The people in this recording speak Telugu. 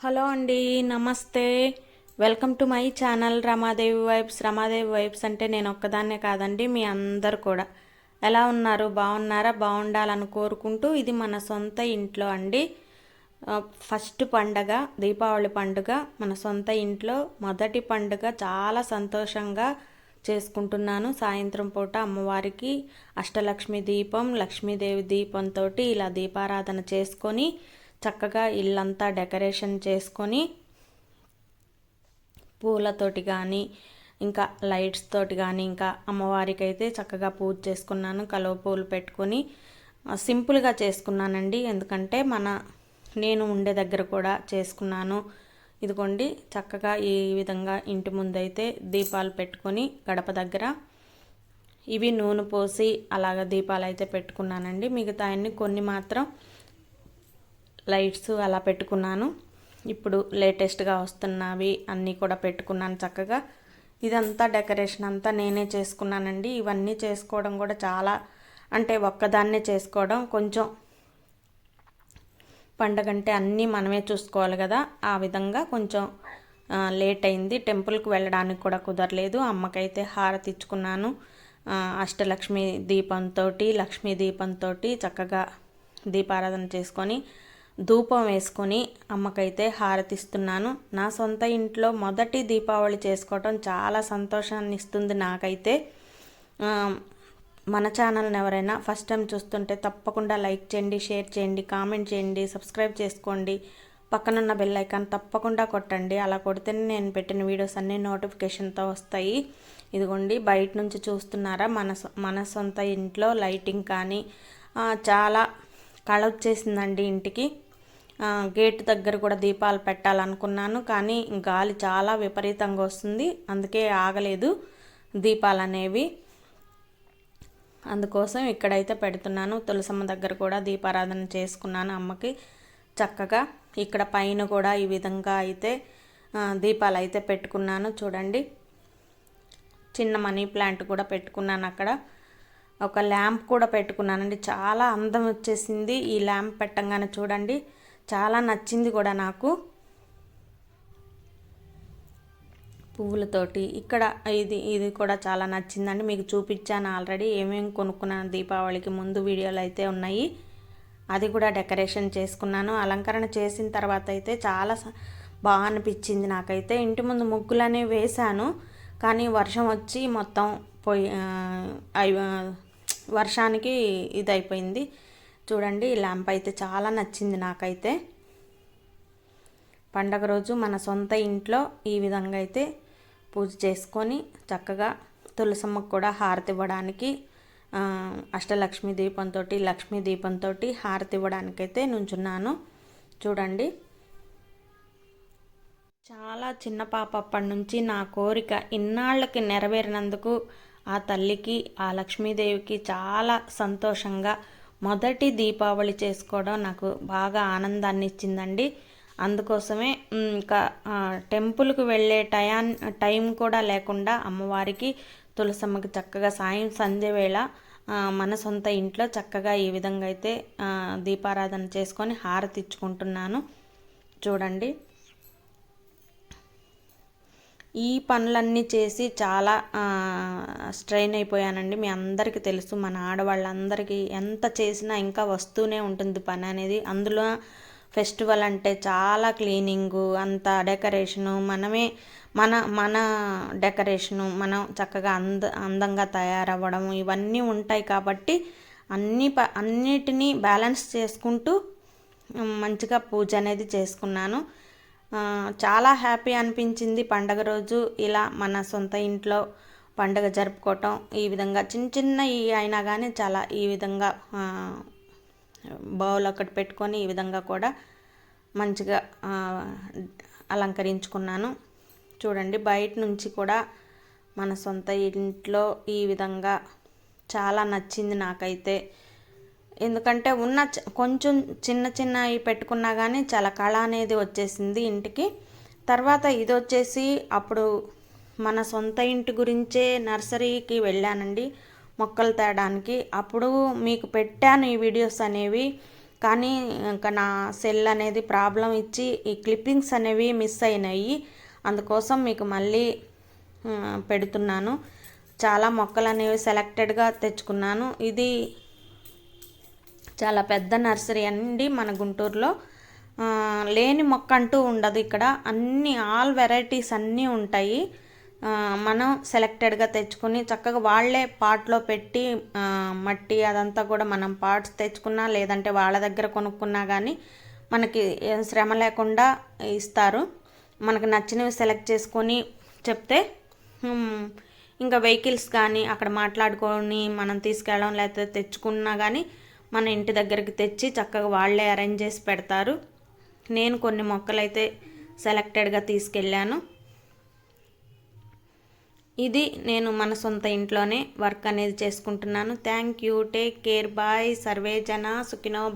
హలో అండి నమస్తే. Welcome to my channel Ramadevi vibes. Ramadevi vibes అంటే నేను ఒక్కదాన్నే కాదండి మీ అందరు కూడా. ఎలా ఉన్నారు? బాగున్నారా? బాగుండాలని కోరుకుంటూ ఇది మన సొంత ఇంట్లో అండి. ఫస్ట్ పండగ దీపావళి పండుగ మన సొంత ఇంట్లో. మొదటి పండుగ చాలా సంతోషంగా చేసుకుంటున్నాను. సాయంత్రం పూట అమ్మవారికి అష్టలక్ష్మి దీపం లక్ష్మీదేవి దీపంతో ఇలా దీపారాధన చేసుకొని చక్కగా ఇల్లంతా డెకరేషన్ చేసుకొని పూలతోటి కానీ ఇంకా లైట్స్ తోటి కానీ ఇంకా అమ్మవారికి అయితే చక్కగా పూజ చేసుకున్నాను కలువ పూలు పెట్టుకొని. సింపుల్గా చేసుకున్నానండి. ఎందుకంటే మన నేను ఉండే దగ్గర కూడా చేసుకున్నాను. ఇదిగోండి చక్కగా ఈ విధంగా ఇంటి ముందైతే దీపాలు పెట్టుకొని గడప దగ్గర. ఇవి నూనె పోసి అలాగ దీపాలు అయితే పెట్టుకున్నానండి. మిగతా అన్ని కొన్ని మాత్రం లైట్స్ అలా పెట్టుకున్నాను. ఇప్పుడు లేటెస్ట్గా వస్తున్నవి అన్నీ కూడా పెట్టుకున్నాను చక్కగా. ఇదంతా డెకరేషన్ అంతా నేనే చేసుకున్నానండి. ఇవన్నీ చేసుకోవడం కూడా చాలా అంటే ఒక్కదాన్నే చేసుకోవడం కొంచెం పండగ అంటే అన్నీ మనమే చూసుకోవాలి కదా. ఆ విధంగా కొంచెం లేట్ అయింది. టెంపుల్కి వెళ్ళడానికి కూడా కుదరలేదు. అమ్మకైతే హారతి ఇచ్చుకున్నాను. అష్టలక్ష్మి దీపంతో లక్ష్మీ దీపంతో చక్కగా దీపారాధన చేసుకొని ధూపం వేసుకొని అమ్మకైతే హారతిస్తున్నాను. నా సొంత ఇంట్లో మొదటి దీపావళి చేసుకోవటం చాలా సంతోషాన్ని ఇస్తుంది నాకైతే మన ఛానల్ని ఎవరైనా ఫస్ట్ టైం చూస్తుంటే తప్పకుండా లైక్ చేయండి షేర్ చేయండి కామెంట్ చేయండి సబ్స్క్రైబ్ చేసుకోండి. పక్కనున్న బెల్ ఐకాన్ తప్పకుండా కొట్టండి. అలా కొడితేనే నేను పెట్టిన వీడియోస్ అన్నీ నోటిఫికేషన్తో వస్తాయి. ఇదిగోండి బయట నుంచి చూస్తున్నారా? మన సొ- మన సొంత ఇంట్లో లైటింగ్ కానీ చాలా కళ వచ్చేసిందండి ఇంటికి. గేట్ దగ్గర కూడా దీపాలు పెట్టాలనుకున్నాను కానీ గాలి చాలా విపరీతంగా వస్తుంది. అందుకే ఆగలేదు దీపాలు అనేవి. అందుకోసం ఇక్కడైతే పెడుతున్నాను. తులసమ్మ దగ్గర కూడా దీపారాధన చేసుకున్నాను అమ్మకి చక్కగా. ఇక్కడ పైన కూడా ఈ విధంగా అయితే దీపాలు అయితే పెట్టుకున్నాను. చూడండి. చిన్న మనీ ప్లాంట్ కూడా పెట్టుకున్నాను అక్కడ. ఒక ల్యాంప్ కూడా పెట్టుకున్నానండి. చాలా అందం వచ్చేసింది. ఈ ల్యాంప్ పెట్టంగానే చూడండి. చాలా నచ్చింది కూడా నాకు. పువ్వులతోటి ఇక్కడ ఇది ఇది కూడా చాలా నచ్చిందండి. మీకు చూపించాను ఆల్రెడీ. ఏమేమి కొనుక్కున్నాను దీపావళికి ముందు వీడియోలు అయితే ఉన్నాయి. అది కూడా డెకరేషన్ చేసుకున్నాను. అలంకరణ చేసిన తర్వాత అయితే చాలా బాగా అనిపించింది నాకైతే. ఇంటి ముందు ముగ్గులు అనేవి వేశాను. కానీ వర్షం వచ్చి మొత్తం పోయి వర్షానికి ఇది అయిపోయింది చూడండి ఈ ల్యాంప్ అయితే చాలా నచ్చింది నాకైతే. పండగ రోజు మన సొంత ఇంట్లో ఈ విధంగా అయితే పూజ చేసుకొని చక్కగా తులసమ్మకు కూడా హారతి ఇవ్వడానికి అష్టలక్ష్మి దీపంతో లక్ష్మీ దీపంతో హారతి ఇవ్వడానికైతే నుంచున్నాను. చూడండి. చాలా చిన్న పాప అప్పటి నుంచి నా కోరిక ఇన్నాళ్ళకి నెరవేరినందుకు ఆ తల్లికి ఆ లక్ష్మీదేవికి చాలా సంతోషంగా మొదటి దీపావళి చేసుకోవడం నాకు బాగా ఆనందాన్ని ఇచ్చిందండి అందుకోసమే ఇంకా టెంపుల్కి వెళ్ళే టయాన్ టైం కూడా లేకుండా అమ్మవారికి తులసమ్మకి చక్కగా సాయం సంధ్య వేళ మన సొంత ఇంట్లో చక్కగా ఈ విధంగా అయితే దీపారాధన చేసుకొని హారతి ఇచ్చుకుంటున్నాను. చూడండి. ఈ పనులన్నీ చేసి చాలా స్ట్రెయిన్ అయిపోయానండి. మీ అందరికీ తెలుసు మన ఆడవాళ్ళందరికీ ఎంత చేసినా ఇంకా వస్తూనే ఉంటుంది పని అనేది. అందులో ఫెస్టివల్ అంటే చాలా క్లీనింగు అంత డెకరేషను మనమే మన మన డెకరేషను మనం చక్కగా అంద అందంగా తయారవ్వడం ఇవన్నీ ఉంటాయి కాబట్టి అన్ని ప అన్నిటినీ బ్యాలెన్స్ చేసుకుంటూ మంచిగా పూజ అనేది చేసుకున్నాను. చాలా హ్యాపీ అనిపించింది పండగ రోజు ఇలా మన సొంత ఇంట్లో పండగ జరుపుకోవటం. ఈ విధంగా చిన్న చిన్న ఈ అయినా కానీ చాలా ఈ విధంగా బౌల్ ఒకటి పెట్టుకొని ఈ విధంగా కూడా మంచిగా అలంకరించుకున్నాను. చూడండి బయట నుంచి కూడా మన సొంత ఇంట్లో ఈ విధంగా చాలా నచ్చింది నాకైతే. ఎందుకంటే ఉన్న చ- కొంచెం చిన్న చిన్నవి పెట్టుకున్నా కానీ చాలా కళ అనేది వచ్చేసింది ఇంటికి. తర్వాత ఇది వచ్చేసి అప్పుడు మన సొంత ఇంటి గురించే నర్సరీకి వెళ్ళానండి మొక్కలు తేడానికి. అప్పుడు మీకు పెట్టాను ఈ వీడియోస్ అనేవి కానీ ఇంకా నా సెల్ అనేది ప్రాబ్లం ఇచ్చి ఈ క్లిప్పింగ్స్ అనేవి మిస్ అయినాయి. అందుకోసం మీకు మళ్ళీ పెడుతున్నాను. చాలా మొక్కలు అనేవి సెలెక్టెడ్గా తెచ్చుకున్నాను. ఇది చాలా పెద్ద నర్సరీ అండి మన గుంటూరులో. లేని మొక్క అంటూ ఉండదు ఇక్కడ. అన్ని ఆల్ వెరైటీస్ అన్నీ ఉంటాయి. మనం సెలెక్టెడ్గా తెచ్చుకొని చక్కగా వాళ్ళే పాట్లో పెట్టి మట్టి అదంతా కూడా మనం పార్ట్స్ తెచ్చుకున్నా లేదంటే వాళ్ళ దగ్గర కొనుక్కున్నా కానీ మనకి శ్రమ లేకుండా ఇస్తారు. మనకు నచ్చినవి సెలెక్ట్ చేసుకొని చెప్తే ఇంకా వెహికల్స్ కానీ అక్కడ మాట్లాడుకొని మనం తీసుకెళ్ళడం లేకపోతే తెచ్చుకున్నా కానీ మన ఇంటి దగ్గరికి తెచ్చి చక్కగా వాళ్ళే అరేంజ్ చేసి పెడతారు. నేను కొన్ని మొక్కలైతే సెలెక్టెడ్గా తీసుకెళ్ళాను. ఇది నేను మన సొంత ఇంట్లోనే వర్క్ అనేది చేసుకుంటున్నాను. Thank you take care bye survey జన సుఖినో